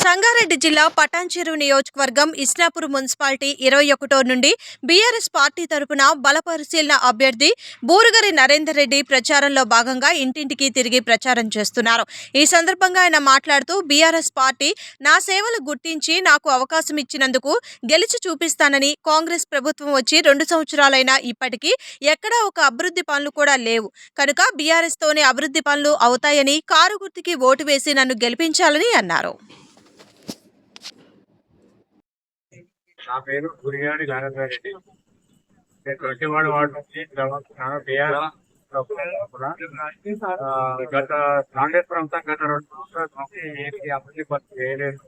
సంగారెడ్డి జిల్లా పటాన్చెరు నియోజకవర్గం ఇస్నాపూర్ మున్సిపాలిటీ ఇరవై ఒకటో నుండి బీఆర్ఎస్ పార్టీ తరపున బల పరిశీలన అభ్యర్థి బూరుగరి నరేందర్ రెడ్డి ప్రచారంలో భాగంగా ఇంటింటికి తిరిగి ప్రచారం చేస్తున్నారు. ఈ సందర్భంగా ఆయన మాట్లాడుతూ బీఆర్ఎస్ పార్టీ నా సేవలు గుర్తించి నాకు అవకాశం ఇచ్చినందుకు గెలిచి చూపిస్తానని కాంగ్రెస్ ప్రభుత్వం వచ్చి రెండు సంవత్సరాలైనా ఇప్పటికీ ఎక్కడా ఒక అభివృద్ధి పనులు కూడా లేవు. కనుక బీఆర్ఎస్తోనే అభివృద్ధి పనులు అవుతాయని కారు గుర్తుకి ఓటు వేసి నన్ను గెలిపించాలని అన్నారు. నా పేరు గురిగాడి నారాయణ నేను రొట్టెవాడ వార్డు నుంచి గత కాంగ్రెస్ ప్రభుత్వం గత రెండు సంవత్సరాల నుంచి అభివృద్ధి పనులు చేయలేదు.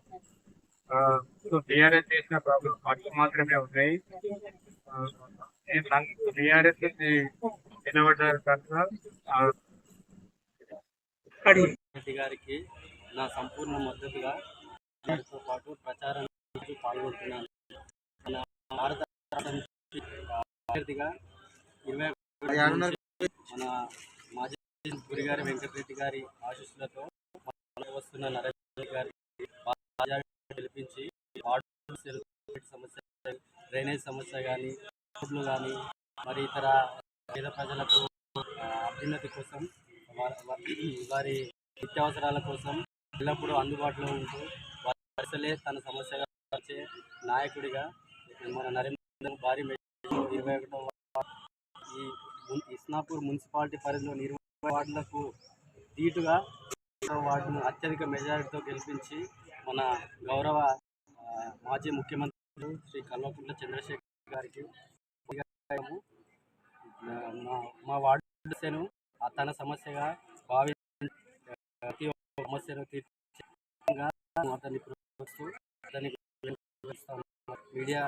సో టీఆర్ఎస్ చేసిన ప్రాబ్లం పనులు మాత్రమే ఉన్నాయి. టీఆర్ఎస్ నుంచి కనుక గారికి నా సంపూర్ణ మద్దతుగా పాటు ప్రచారం అభ్యర్థిగా ఇరవై మన మాజీ గురిగారి వెంకటరెడ్డి గారి ఆశీస్సులతో వస్తున్న నరేంద్ర గారి గెలిపించి సమస్య డ్రైనేజ్ సమస్య కానీ రోడ్లు కానీ మరి ఇతర పేద ప్రజలకు అభ్యున్నతి కోసం వారి- నిత్యావసరాల కోసం ఎల్లప్పుడూ అందుబాటులో ఉంటూ వారి తన సమస్యగా వచ్చే నాయకుడిగా మన నరేంద్ర భారీ ఇరవై ఒకటో ఈ ఇస్నాపూర్ మున్సిపాలిటీ పరిధిలో ఇరవై వార్డులకు ధీటుగా వార్డును అత్యధిక మెజారిటీతో గెలిపించి మన గౌరవ మాజీ ముఖ్యమంత్రి శ్రీ కల్వకుంట్ల చంద్రశేఖర్ గారికి మా మా వార్డు సమస్యను తన సమస్యగా భావి ప్రతి ఒక్క సమస్యను తీర్చి అతన్ని ప్రోత్సహిస్తూ అతన్ని మీడియా